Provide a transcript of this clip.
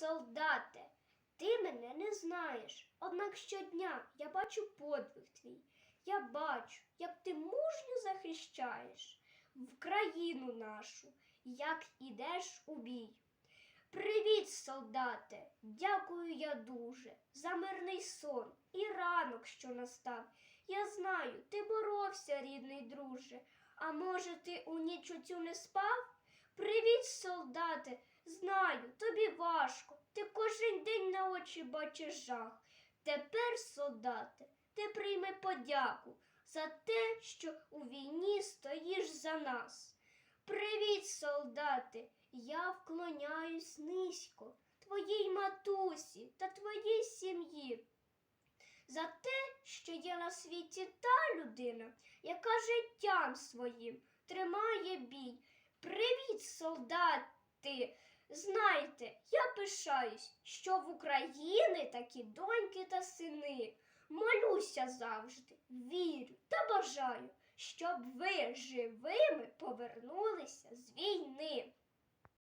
Солдате! Ти мене не знаєш, однак щодня я бачу подвиг твій. Я бачу, як ти мужньо захищаєш в країну нашу, як ідеш у бій. Привіт, солдате! Дякую я дуже за мирний сон і ранок, що настав. Я знаю, ти боровся, рідний друже. А може, ти у ніч цю не спав? Привіт, солдате! Знаю, тобі важко. Ти кожен день на очі бачиш жах. Тепер, солдате, ти прийми подяку за те, що у війні стоїш за нас. Привіт, солдати! Я вклоняюсь низько твоїй матусі та твоїй сім'ї. За те, що є на світі та людина, яка життям своїм тримає бій. Привіт, солдати! Знайте, я пишаюсь, що в Україні такі доньки та сини. Молюся завжди, вірю та бажаю, щоб ви живими повернулися з війни.